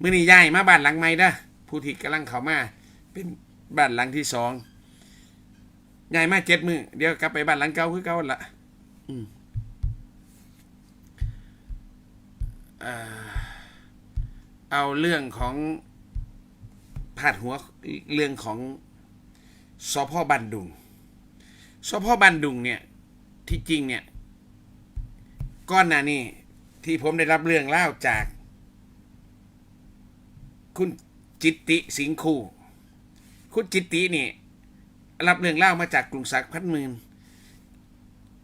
มื่อนี้ย้ายมาบ้านหลังใหม่เด้อผู้ที่กำลังเข้ามา เป็นบ้านหลังที่สองย้ายมาเจ็ดมือเดี๋ยวกลับไปบ้านหลังเก่าคือเก่าละอืมเอาเรื่องของพาดหัวเรื่องของสพบันดุงสพบันดุงเนี่ยที่จริงเนี่ยก้อนหน้านี้ที่ผมได้รับเรื่องเล่าจาก คุณจิตติสิงคูคุณจิตตินี่รับเรื่องเล่ามาจากกรุงศักดิ์พันหมื่น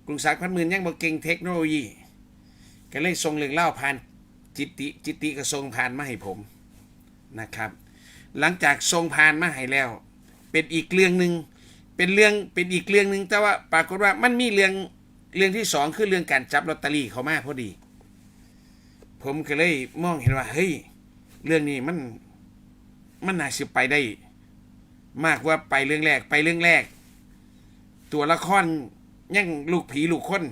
กรุงศักดิ์พันหมื่นยังบอกเก่งเทคโนโลยี ก็เลยส่งเรื่องเล่าผ่านจิตติจิตติก็ส่งผ่านมาให้ผมนะครับ หลังจากส่งผ่านมาให้แล้ว เป็นอีกเรื่องหนึ่งเป็นเรื่องเป็นอีกเรื่องหนึ่งแต่ว่าปรากฏว่ามันมีเรื่องเรื่องที่สองคือเรื่องการจับลอตเตอรี่เขามาพอดี ผมก็เลยมองเห็นว่าเฮ้ย เรื่องนี้มันมันน่าสิไปได้ มากว่าไปเรื่องแรกไปเรื่องแรก ตัวละครยังลูกผีลูกคน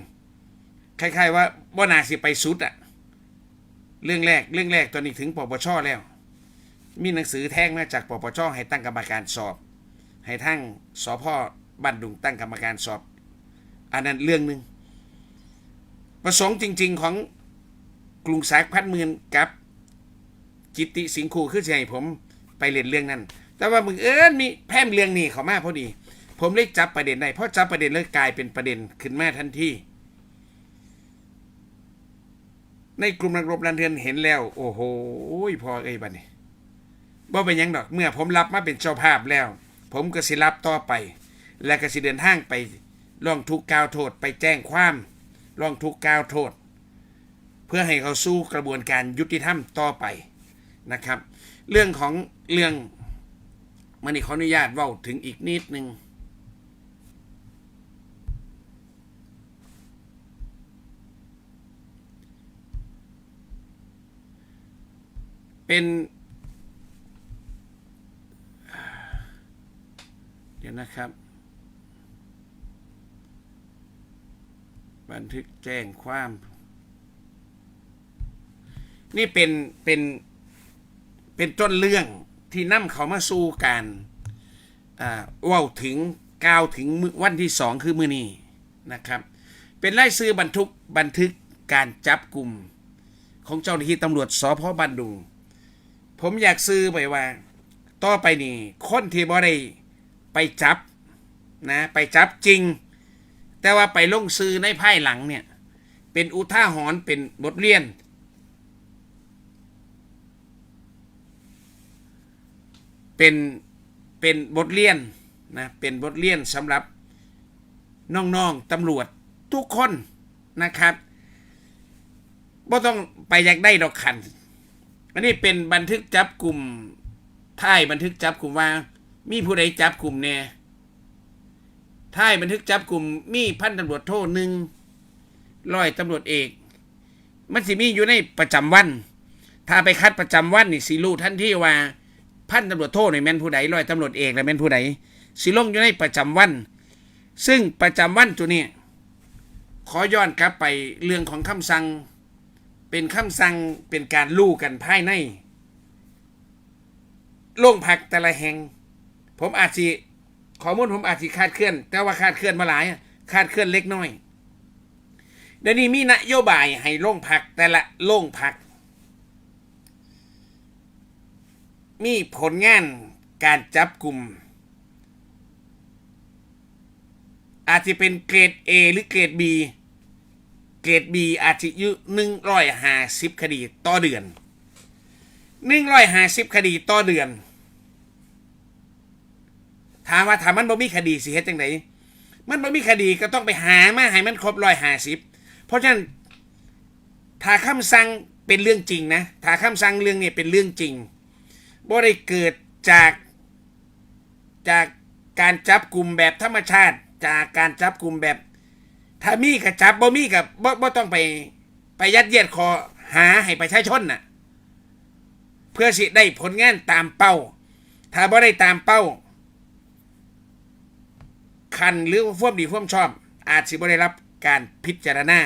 คล้ายๆว่าบ่นาสิไปสุดอะเรื่องแรกเรื่องแรกตอนนี้ถึงปปชแล้ว มีหนังสือแท่งมาจากปปชให้ตั้งกรรมการสอบ ให้ทั้งสพบ้นดุงตั้งกรรมการสอบ อันนั้นเรื่องหนึ่งประสงค์จริง ๆของกรุงศักพัดเมืองกับ จิตติสิงคูคือจะให้ผมไปเรียนเรื่องนั้น แต่ว่ามึงเอิญมีแพร่มเรื่องนี้เขามาพอดี ผมเลยจับประเด็นได้เพราะจับประเด็นแล้วกลายเป็นประเด็นขึ้นมาทันทีในกลุ่มนักรบรันเทือนเห็นแล้ว โอ้โหพอไอ้บัดนี้บ่เป็นยังดอกเมื่อผมรับมาเป็นเจ้าภาพแล้ว ผมก็สิรับต่อไป และก็สิเดินทางไปร้องทุกข์กล่าวโทษไปแจ้งความร้องทุกข์กล่าวโทษ เพื่อให้เขาสู้กระบวนการยุติธรรมต่อไป นะครับ เรื่องของเรื่องมันนี่ขออนุญาตเว้าถึงอีกนิดนึงเป็นเดี๋ยวนะครับ บันทึกแจ้งความ นี่เป็นเป็น เป็นต้นเรื่องที่นำเขามาสู่การอ่าว่าถึงกล่าวถึงวันที่สองคือมือนี้นะครับ เป็นไล่ซื้อบันทึกบันทึกการจับกลุ่ม ของเจ้าหน้าที่ตำรวจสพบันดุง ผมอยากซื้อไปว่า ต่อไปนี่คนที่บ่ได้ไปจับนะไปจับจริง แต่ว่าไปลงซื้อในภายหลังเนี่ย เป็นอุท่าหรณ์เป็นบทเรียน เป็นเป็นบทเรียนนะเป็นบทเรียนสำหรับน้องๆตำรวจทุกคนนะครับบ่ต้องไปอยากได้ดอกขัน อันนี้เป็นบันทึกจับกลุ่มท้ายบันทึกจับกลุ่มว่า มีผู้ใดจับกลุ่มแน่ท้ายบันทึกจับกลุ่มมีพันตำรวจโทหนึ่งร้อยตำรวจเอก มันสิมีอยู่ในประจำวัน ถ้าไปคัดประจำวันนี่สิรู้ทันที่ว่า พันตำรวจโทนี่แม่นผู้ใดร้อยตำรวจเอกแล้วแม่นผู้ใดสิลงอยู่ในประจำวัน ซึ่งประจำวันตัวนี้ขอย้อนกลับไปเรื่องของคำสั่ง เป็นคำสั่งเป็นการลู่กันภายในโรงพักแต่ละแห่ง ผมอาจสิข้อมูลผมอาจสิคาดเคลื่อน แต่ว่าคาดเคลื่อนมาหลายคาดเคลื่อนเล็กน้อยเดี๋ยวนี้มีนโยบายให้โรงพักแต่ละโรงพัก มีผลงานการจับกลุ่ม อาจจะเป็นเกรด A หรือเกรด B เกรด B อาจจะยุหนึ่งร้อยห้าสิบคดีต่อเดือนหนึ่งร้อยห้าสิบคดีต่อเดือน ถามว่าถามมันบ่มีคดีสิเฮ็ดจังไดมันบ่มีคดีก็ต้องไปหามาให้มันครบร้อยห้าสิบเพราะฉะนั้นถ้าคำสั่งเป็นเรื่องจริงนะถ้าคำสั่งเรื่องนี้เป็นเรื่องจริง บ่ได้เกิดจากจากการจับกลุ่มแบบธรรมชาติ จากการจับกลุ่มแบบ ถ้ามีกับจับบ่มีกับบ่บ่ต้องไปไปยัดเยียดคอหาให้ประชาชนน่ะ เพื่อสิได้ผลงานตามเป้า ถ้าบ่ได้ตามเป้า คันหรือฟ่วมดีฟ่วมชอบ อาจสิบ่ได้รับการพิจารณา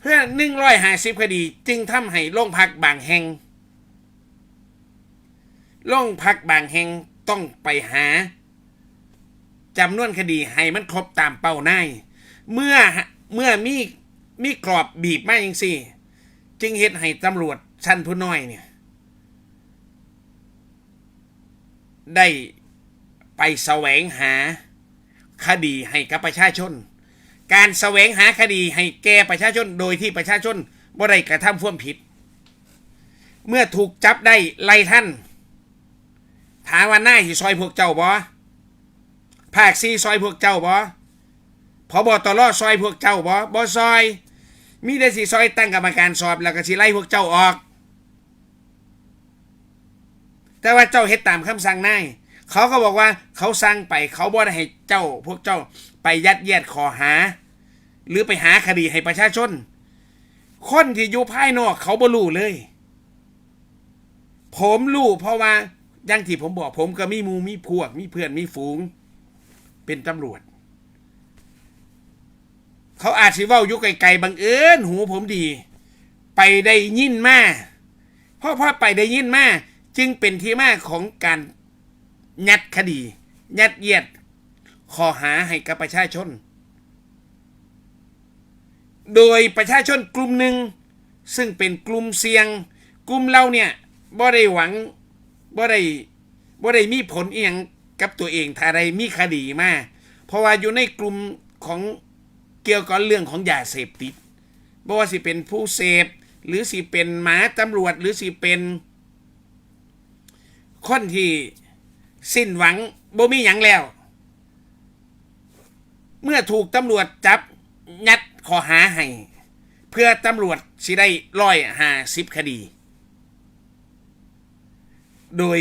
เพื่อหนึ่งร้อยห้าสิบคดีจึงทำให้โรงพักบางแห่ง โรงพักบางแห่งต้องไปหาจำนวนคดีให้มันครบตามเป้าหนาเมื่อเมื่อมีมีกรอบบีบมาอย่างสี่ จึงเฮ็ดให้ตำรวจชั้นผู้น้อยเนี่ย ได้ไปแสวงหาคดีให้กับประชาชน การแสวงหาคดีให้แก่ประชาชนโดยที่ประชาชนบ่ได้กระทำความผิด เมื่อถูกจับได้ไล่ท่าน ถามว่าหน้าสิซอยพวกเจ้าบ่ภาคซีซอยพวกเจ้าบ่พบตรซอยพวกเจ้าบ่บ่ซอย มีแต่สิซอยตั้งกรรมการสอบแล้วก็สิไล่พวกเจ้าออก แต่ว่าเจ้าเฮ็ดตามคำสั่งนายเขาก็บอกว่าเขาสั่งไปเขาบ่ได้ให้เจ้า พวกเจ้าไปยัดเยียดขอหา หรือไปหาคดีให้ประชาชน คนที่อยู่ภายนอกเขาบ่รู้เลย ผมรู้เพราะว่า อย่างที่ผมบอกผมก็มีมูมีพวก มีเพื่อนมีฝูง เป็นตำรวจ เขาอาจสิว้าอยู่ไกลๆบังเอิญหูผมดี ไปได้ยินมาพราะพอไปได้ยินมาจึงเป็นที่มาของการยัดคดี ยัดเยียดขอหาให้กับประชาชน โดยประชาชนกลุ่มหนึ่ง ซึ่งเป็นกลุ่มเสี่ยง กลุ่มเราเนี่ยบ่ได้หวัง บ่ได้บ่ได้มีผลเอียงกับตัวเองถ้าใดมีคดีมาเพราะว่าอยู่ในกลุ่มของเกี่ยวกับเรื่องของยาเสพติดบ่ว่าสิเป็นผู้เสพหรือสิเป็นหมาตำรวจหรือสิเป็นคนที่สิ้นหวังบ่มีหยังแล้ว เมื่อถูกตำรวจจับยัดข้อหาให้ เพื่อตำรวจสิได้ร้อยหาสิบคดี โดย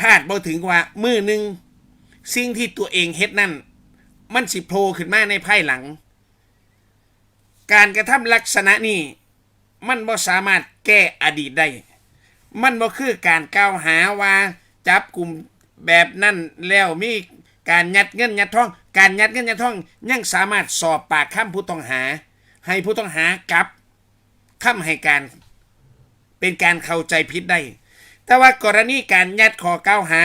คาดบ่ถึงว่ามือหนึ่งสิ่งที่ตัวเองเฮ็ดนั่น มันสิโผล่ขึ้นมาในภายหลัง การกระทำลักษณะนี้ มันบ่สามารถแก้อดีตได้ มันบ่คือการกล่าวหาว่าจับกลุ่มแบบนั้นแล้วมีการยัดเงินยัดทอง การยัดเงินยัดทองยังสามารถสอบปากคำผู้ต้องหา ให้ผู้ต้องหากลับคำให้การ เป็นการเข้าใจผิดได้ แต่ว่ากรณีการยัดข้อกล่าวหา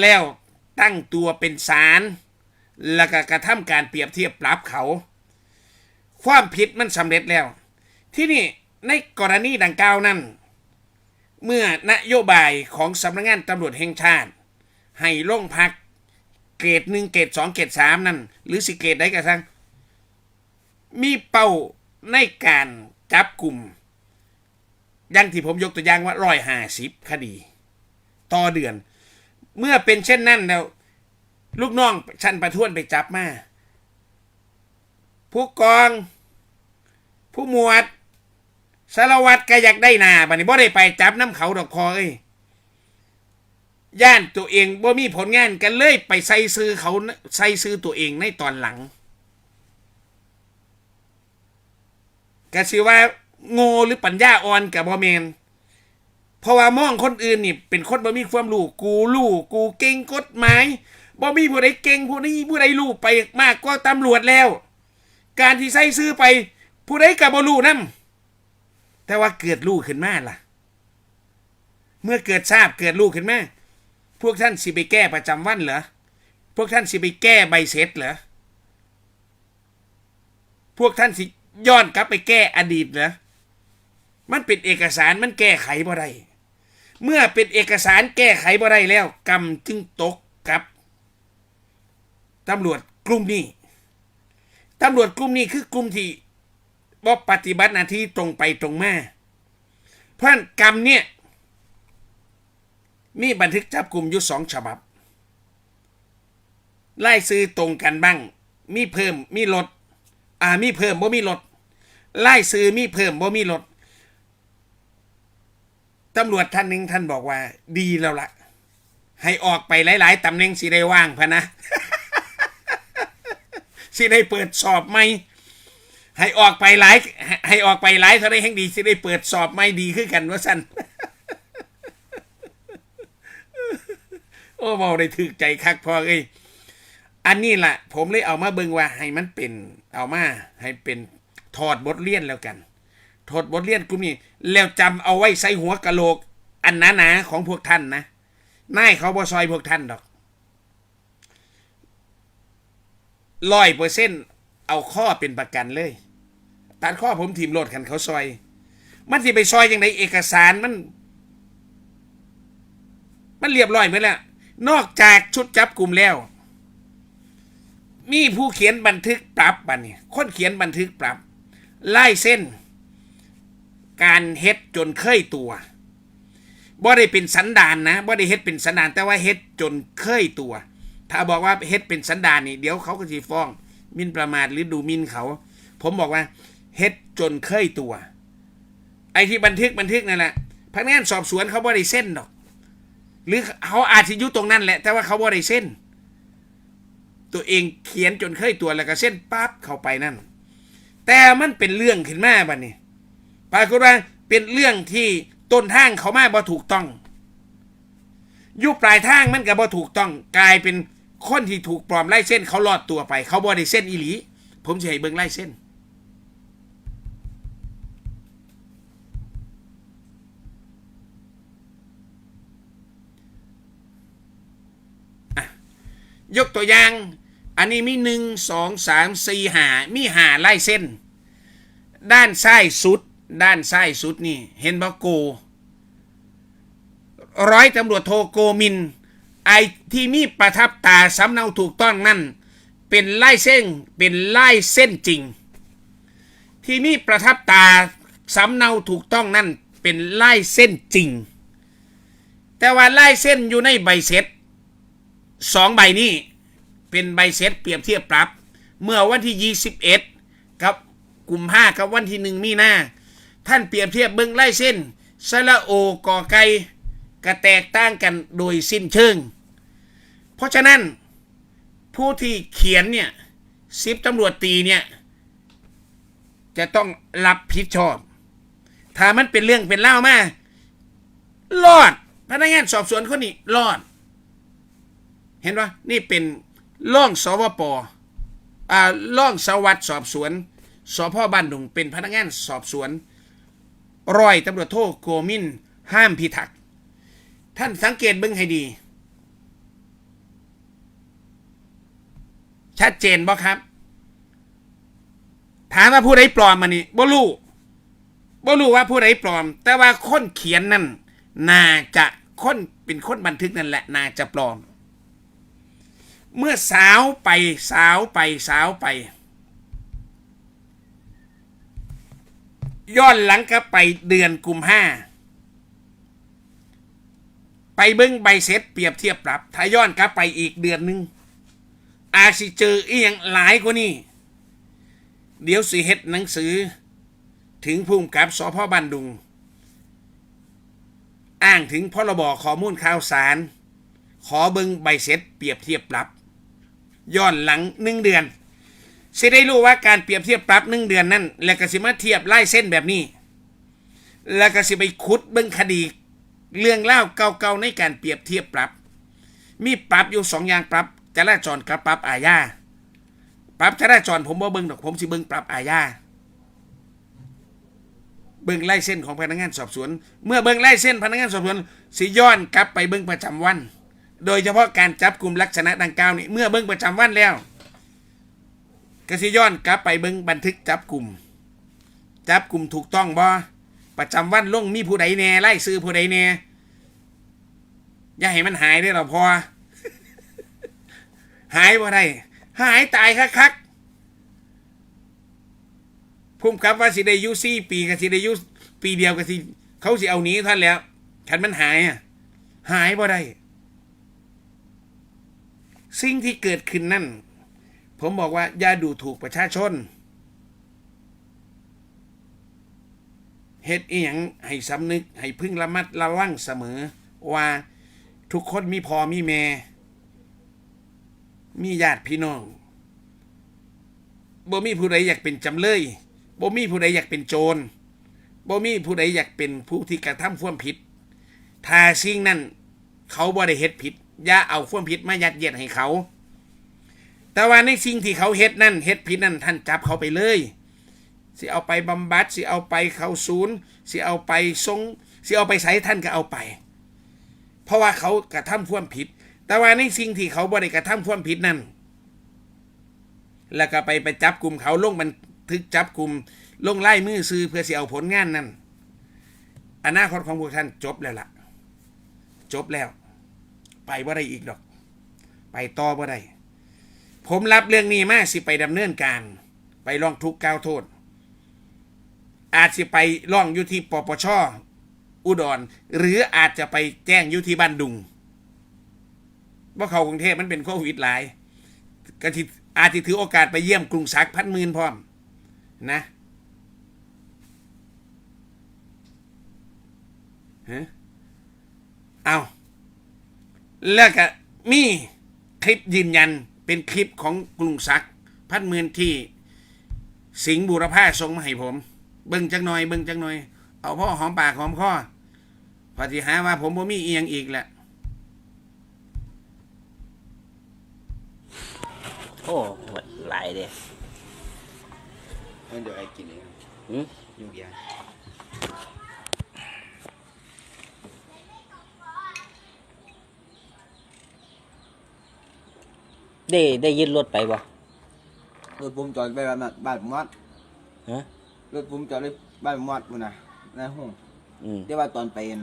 แล้วตั้งตัวเป็นศาลแล้วก็กระทำการเปรียบเทียบปรับเขา ความผิดมันสำเร็จแล้ว ที่นี่ในกรณีดังกล่าวนั้น เมื่อนโยบายของสำนักงานตำรวจแห่งชาติ ให้ลงพักเกรดหนึ่งเกรดสองเกรดสามนั่น หรือสิเกรดใดก็ทั้งมีเป้าในการจับกลุ่ม อยังที่ผมยกตัวอย่างว่าร้อยห้าสิบคดี ต่อเดือน เมื่อเป็นเช่นนั้นแล้ว ลูกน้องชั้นประท้วนไปจับมา ผู้กอง ผู้หมวดสารวัตรก็อยากได้หนาบัดนี้บ่ได้ไปจับน้ำเขาดอกคอเอ้ยย่านตัวเองบ่มีผลงานกันเลยไปใส่ซื้อเขาใส่ซื้อตัวเองในตอนหลังก็สิว่า โง่หรือปัญญาอ่อนกับบ่แมนเพราะว่ามองคนอื่นนี่ เป็นคนบ่มีความรู้กูรู้กูเก่งกฎหมายบ่มีผู้ใดเก่งผู้นี้ผู้ใดรู้ไปมากกว่าตำรวจแล้ว การที่ใส่ซื้อไป ผู้ใดกับบ่รู้นำแต่ว่าเกิดลูกขึ้นมาล่ะ เมื่อเกิดทราบเกิดลูกขึ้นมาพวกท่านสิไปแก้ประจำวันเหรอพวกท่านสิไปแก้ใบเสร็จเหรอพวกท่านสิย้อนกลับไปแก้อดีตเหรอ มันเป็นเอกสารมันแก้ไขบ่ได้เมื่อเป็นเอกสารแก้ไขบ่ได้แล้ว กรรมจึงตกกับตำรวจกลุ่มนี้ตำรวจกลุ่มนี้คือกลุ่มที่บ่ปฏิบัติหน้าที่ตรงไปตรงมาเพราะนั้นกรรมเนี่ยมีบันทึกจับกลุ่มอยู่สองฉบับ ไล่ซื้อตรงกันบ้าง มีเพิ่มมีลด อ่ามีเพิ่มบ่มีลด ไล่ซื้อมีเพิ่มบ่มีลด ตำรวจท่านหนึ่งท่านบอกว่า ดีแล้วละให้ออกไปหลาย ๆตำแหน่งสิได้ว่างพะนะ สิได้เปิดสอบไหมให้ออกไปหลายให้ออกไปหลายเท่าไรแห่งดีสิได้เปิดสอบไม่ดีขึ้นกันว่าสั้นโอ้เบาได้ถึกใจคักพอเอ้ยอันนี้แหละผมเลยเอามาเบิงว่าให้มันเป็น เอามาให้เป็นถอดบทเรียนแล้วกัน โทษบทเรียนกลุ่มนี้ แล้วจำเอาไว้ใส่หัวกะโหลก อันหนาๆของพวกท่านนะนายเขาบ่ซอยพวกท่านดอกร้อยเปอร์เซ็นต์เอาข้อเป็นประกันเลยตัดข้อผมทีมโหลดกันเขาซอย มันสิไปซอยยังไงเอกสารมัน มันเรียบร้อยไหมแล้ว นอกจากชุดจับกลุ่มแล้ว มีผู้เขียนบันทึกปรับบันเนี่ยคนเขียนบันทึกปรับไล่เส้น การเฮ็ดจนเคยตัวบ่ได้เป็นสันดานนะบ่ได้เฮ็ดเป็นสันดาน แต่ว่าเฮ็ดจนเคยตัว ถ้าบอกว่าเฮ็ดเป็นสันดานนี่เดี๋ยวเขาก็สิฟ้องมินประมาทหรือดูมินเขา ผมบอกว่าเฮ็ดจนเคยตัว ไอ้ที่บันทึกบันทึกนั่นแหละพนักงานสอบสวนเขาบ่ได้เส้นดอก หรือเขาอาจจะยู่ตรงนั้นแหละ แต่ว่าเขาบ่ได้เส้น ตัวเองเขียนจนเคยตัวแล้วก็เส้นปั๊บเข้าไปนั่น แต่มันเป็นเรื่องขึ้นมาบัดนี้ ปรากฏว่าเป็นเรื่องที่ต้นทางเขามาบ่ถูกต้องอยุปลายทางมันก็บ่ถูกต้องกลายเป็นคนที่ถูกปลอมไล่เส้นเขาลอดตัวไป เขาบ่ได้เส้นอีหลี ผมจะให้เบิ่งไล่เส้น ยกตัวอย่าง อันนี้มีหนึ่งสองสามสี่หามีหาไล่เส้น ด้านซ้ายสุด ด้านซ้ายสุดนี่ เห็นบ่โก ร้อยตำรวจโทโกมิน ไอที่มีประทับตาสำเนาถูกต้องนั่น เป็นไล่เส้นเป็นไล่เส้นจริง ที่มีประทับตาสำเนาถูกต้องนั่นเป็นไล่เส้นจริง แต่ว่าไล่เส้นอยู่ในใบเสร็จสองใบนี้เป็นใบเสร็จเปรียบเทียบปรับ เมื่อวันที่ 21 กับกลุ่มห้ากับวันที่หนึ่งมีนา ท่านเปรียบเทียบเบิ้งไล่เส้นสระโอกอไก่กระแตกต่างกันโดยสิ้นเชิง เพราะฉะนั้นผู้ที่เขียนเนี่ยสิบตำรวจตีเนี่ยจะต้องรับผิดชอบ ถ้ามันเป็นเรื่องเป็นเล่ามา รอด พนักงานสอบสวนคนนี้รอด เห็นปะนี่เป็นร่องสวปอ่าร่องสวัสดสอบสวน สพบ้านดุงเป็นพนักงานสอบสวน ร้อยตำรวจโทโกมิน ห้ามพิทักษ์ท่านสังเกตเบิ้งให้ดี ชัดเจนบ่ครับ ถามว่าผู้ใดปลอมมานี่บ่รู้บ่รู้ว่าผู้ใดปลอม แต่ว่าคนเขียนนั่นน่าจะคนเป็นคนบันทึกนั่นแหละน่าจะปลอม เมื่อสาวไปสาวไปสาวไป ย้อนหลังก็ไปเดือนกุมห้าไปเบิ้งใบเสร็จเปรียบเทียบปรับถ้าย้อนกลับไปอีกเดือนหนึ่งอาจสิเจออียงหลายกว่านี้ เดี๋ยวสิเฮ็ดหนังสือ ถึงภูมิกับสพบันดุง อ้างถึงพรบข้อมูลข่าวสาร ขอเบิงใบเสร็จเปรียบเทียบปรับ ย้อนหลังหนึ่งเดือน สิได้รู้ว่าการเปรียบเทียบปรับหนึ่งเดือนนั่นแล้วก็สิมาเทียบไล่เส้นแบบนี้ แล้วก็สิไปคุดเบิ้งคดี เรื่องเล่าเก่าๆในการเปรียบเทียบปรับ มีปรับอยู่สองอย่างปรับจราจรกับปรับอาญาปรับจราจรผมบ่เบิ้งดอกผมสิเบิ้งปรับอาญาเบิ้งไล่เส้นของพนักงานสอบสวน เมื่อเบิ้งไล่เส้นพนักงานสอบสวนสิย้อนกลับไปเบิ้งประจำวัน โดยเฉพาะการจับกลุ่มลักษณะดังกล่าวนี่เมื่อเบิ้งประจำวันแล้ว กสิย้อนกลับไปเบิ้งบันทึกจับกลุ่ม จับกลุ่มถูกต้องบ่ประจำวันลงมีผู้ใดแน่ไล่ซื้อผู้ใดแน่อย่าให้มันหายได้อเราพอหายบ่ได้หายตายคักๆพุ่มกับว่าสิได้อยุสี่ปีกับสิได้อยุปีเดียวกับสิเขาสิเอาหนีท่านแล้วฉันมันหายอะหายบ่ได้สิ่งที่เกิดขึ้นนั่น ผมบอกว่าอย่าดูถูกประชาชนเฮ็ดอีหยังให้สำนึกให้พึ่งระมัดระวังเสมอ ว่าทุกคนมีพอมีแม่ มีญาติพี่น้องบ่มีผู้ใดอยากเป็นจำเลยบ่มีผู้ใดอยากเป็นโจรบ่มีผู้ใดอยากเป็นผู้ที่กระทำความผิด ถ้าสิ่งนั้น เขาบ่ได้เฮ็ดผิดอย่าเอาความผิดมายัดเยียดให้เขา แต่ว่าในสิ่งที่เขาเฮ็ดนั่นเฮ็ดผิดนั่นท่านจับเขาไปเลย สิเอาไปบำบัดสิเอาไปเข้าศูนย์สิเอาไปทรงสิเอาไปใส่ท่านก็เอาไป เพราะว่าเขากระทำความผิด แต่ว่าในสิ่งที่เขาบ่ได้กระทำความผิดนั่นแล้วก็ไปไปจับกลุ่มเขาลงบันทึกจับกลุ่มลงไล่มือซื้อเพื่อสิเอาผลงานนั่นอนาคตของพวกท่านจบแล้วล่ะ จบแล้ว ไปบ่ได้อีกดอก ไปต่อบ่ได้ ผมรับเรื่องนี้มาสิไปดำเนินการ ไปร้องทุกข์กล่าวโทษ อาจสิไปร้องอยู่ที่ปปชอุดร หรืออาจจะไปแจ้งอยู่ที่บ้านดุงว่าเขากรุงเทพมันเป็นโควิดหลายก็ที่อาจจะถือโอกาสไปเยี่ยมกรุงศักดิ์พันมื่นพร้อมนะฮะเอาแล้วก็มีคลิปยืนยัน เป็นคลิปของกรุงศักดิ์พันหมื่นที่สิงห์บูรพาส่งมาให้ผม เบิ่งจังหน่อยเบิ่งจังหน่อย เอาพ่อหอมปากหอมคอพอที่หาว่าผมบ่มีเอียงอีกแหละโอ้หลายเด้เดี๋ยวไอ้กินเองหืมยุ่งยาก ได้ได้ยึดรถไปบ่รถผมจอดไปบ้านน่ะบ้านผมวัดฮะรถผมจอดไปบ้านผมวัดพุ่นน่ะในห้องอืมแต่ว่าตอนไปนั่น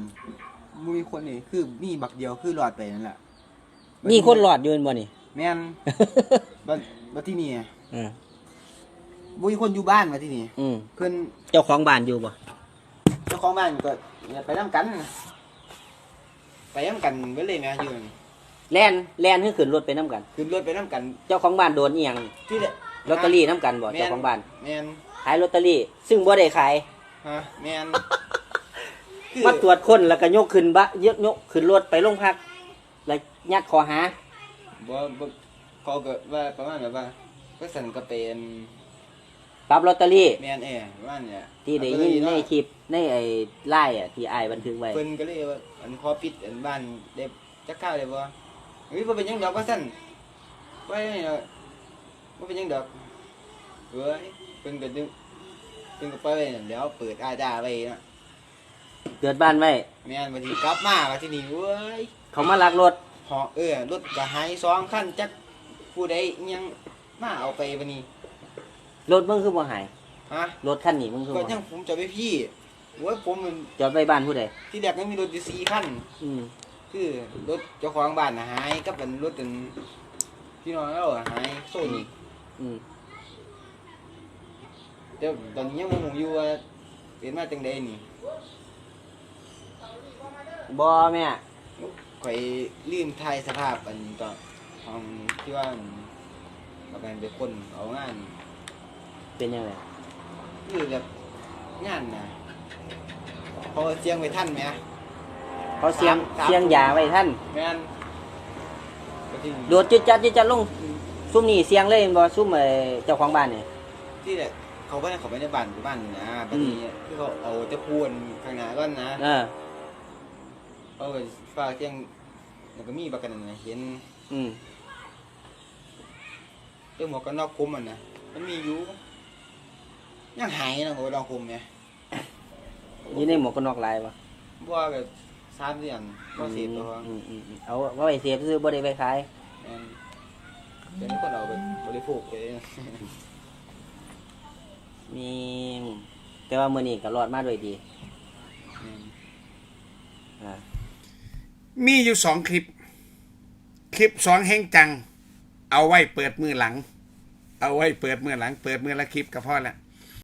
มีคนนี่คือมีบักเดียวคือรอดไปนั่นแหละมีคนหลอดอยืนบ่นี่ แม่นบัดบัดที่นี่อืมบ่มีคนอยู่บ้านมาที่นี่อืมเพิ่น เจ้าของบ้านอยู่บ่เจ้าของบ้านก็ไปนํกัน ไปนํกันเบิดเลยแม่อยู่นั่น แล่นแล่นคือขึ้นรถไปน้กัน ขึ้นรถไปนํกันเจ้าของบ้านโดนอีหยังที่เดลอตเตอรี่น้กันบ่แม่นเจ้าของบ้านแม่นขายลอตเตอรี่ ซึ่งบ่ได้ขายฮะแม่นคือมาตรวจคนแล้วก็ยกขึ้นบะยกยกขึ้นรถไปโรงพัก แล้วยัดข้อหาบ่บ่เขาก็ว่าประมาณแบบว่าก็สั่นก็เป็นปรับลอตเตอรี่แมนเอประมาณเนี่ยที่ได้ยินในคลิปในไอ้ไล่อะที่อ้ายบันทึกไว้เพิ่นก็เลยว่าอันขอปิดอันบ้านเด็บจักข้าวได้บ่ เฮ้ยบ่เป็นหยังดอกว่าซั่นไว้นี่เนาะบ่เป็นหยังดอกเอ้ยเพิ่นก็ดึงเพิ่นก็ปล่อยไว้นั่นแหล้วเปิดอาดาไว้เนาะเดือดบ้านไว้แม่นบัดนี้กลับมาว่าที่นี่เว้ยเขามาลักรถหอเออรถก็หายสองคันจักผู้ใดอิหยังมาเอาไปบัดนี้รถมึงคือบ่หายฮะรถคันนี้มึงคือก็บ่ยัหางยผมจะไปพี่โอ้ยผมมันจอดไว้บ้านผู้ใดที่แรกยังมีรถอยู่สี่คันอืม คือรถเจ้าของบ้านน่ะหายกับเป็นรถเป็นพี่น้องเราอะหายโซนอีกอืมแต่ตอนนี้ยังงงอยู่ว่าเป็นมาจังใดนี่บ่แม่ข่อยลืมถ่ายสภาพอันตอนของที่ว่าประกันไปคนเอางานเป็นยังไงคือแบบงานน่ะพอเสียงไปท่านไหม เขาเสียงครับ เสียงยาไว้ท่านแม่นก็ที่โดดจุดจัดจุดจัดลงซุ่มนี่เสียงเลยเห็นบ่ซุ่มไอ้เจ้าของบ้านนี่ที่แหละเขาไปเขาไปในบ้านบ้านนี่นะบัดนี้คือเขาเอาจะพูนข้างหน้าก่อนนะเออเขาไปฝากเตียงแล้วก็มีประกันนั่นนะเห็นอืมเรื่องหมวกกันน็อกคุมมันนะมันมีอยู่ยังหายนะหัวดองคุมเนี่ย อยู่ในหมวกกันน็อกลายบ่ บ่ว่าแบบ สามเดือนบ่เสพตัวอืมอืมอืมเอาไว้เสพซื้อบ่ได้ไปขายแม่นเป็นคนเอาไปบริโภคไปมีแต่ว่ามื้อนี้ก็รอดมาด้วยดีแม่นอ่ามีอยู่สองคลิป คลิปสองแห่งจัง เอาไว้เปิดมือหลัง เอาไว้เปิดมือหลัง เปิดมือละคลิปก็พอละ